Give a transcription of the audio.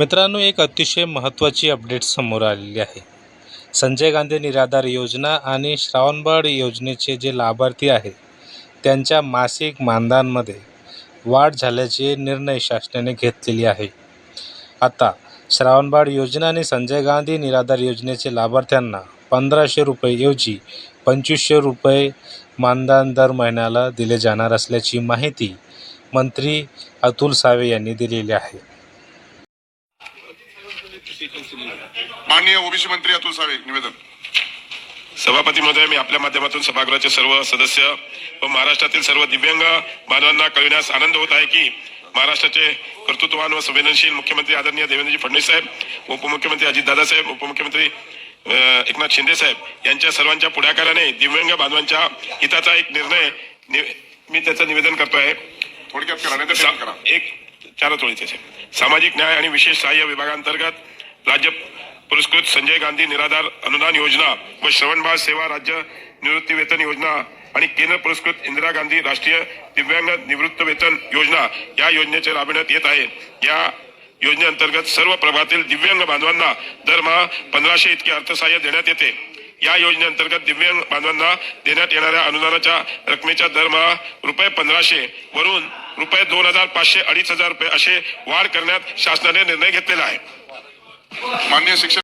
मित्रांनो एक अतिशय महत्त्वाची अपडेट समोर आलेली आहे. संजय गांधी निराधार योजना आणि श्रावणबाळ योजनेचे जे लाभार्थी आहे त्यांच्या मासिक मानधनामध्ये वाढ झाल्याचे निर्णय शासनाने घेतलेली आहे. आता श्रावणबाळ योजना आणि संजय गांधी निराधार योजनेचे लाभार्थ्यांना पंधराशे रुपयेऐवजी पंचवीसशे रुपये मानधन दर महिन्याला दिले जाणार असल्याची माहिती मंत्री अतुल सावे यांनी दिलेली आहे. माननीय ओबीसी मंत्री अतुल सावे निवेदन. सभापती महोदय मी आपल्या माध्यमातून सभागृहाचे सर्व सदस्य व महाराष्ट्रातील सर्व दिव्यांग बांधवांना कळविण्यास आनंद होत आहे की महाराष्ट्राचे कर्तृत्ववान व संवेदनशील मुख्यमंत्री आदरणीय देवेंद्रजी फडणवीस साहेब उपमुख्यमंत्री अजितदादा साहेब उपमुख्यमंत्री एकनाथ शिंदे साहेब यांच्या सर्वांच्या पुढाकाराने दिव्यांग बांधवांच्या हिताचा एक निर्णय मी त्याचं निवेदन करतोय. थोडक्यात करा एक चार सामाजिक न्याय आणि विशेष सहाय्य विभागांतर्गत राज्य पुरस्कृत संजय गांधी निराधार अनुदान योजना व श्रवणबाळ सेवा राज्य निवृत्ती वेतन योजना आणि केंद्र पुरस्कृत इंदिरा गांधी राष्ट्रीय दिव्यांग निवृत्त वेतन योजना या योजनेचे राबविण्यात येत आहे. या योजनेअंतर्गत सर्व प्रभातील दिव्यांग बांधवांना दरमहा पंधराशे इतके अर्थसहाय्य देण्यात येते. या योजनेअंतर्गत दिव्यांग बांधवांना देण्यात येणाऱ्या अनुदानाच्या रकमेच्या दरमहा रुपये पंधराशे वरून रुपये दोन हजार पाचशे अडीच हजार रुपये असे वाढ करण्यात शासनाने निर्णय घेतलेला आहे. मान्य शिक्षण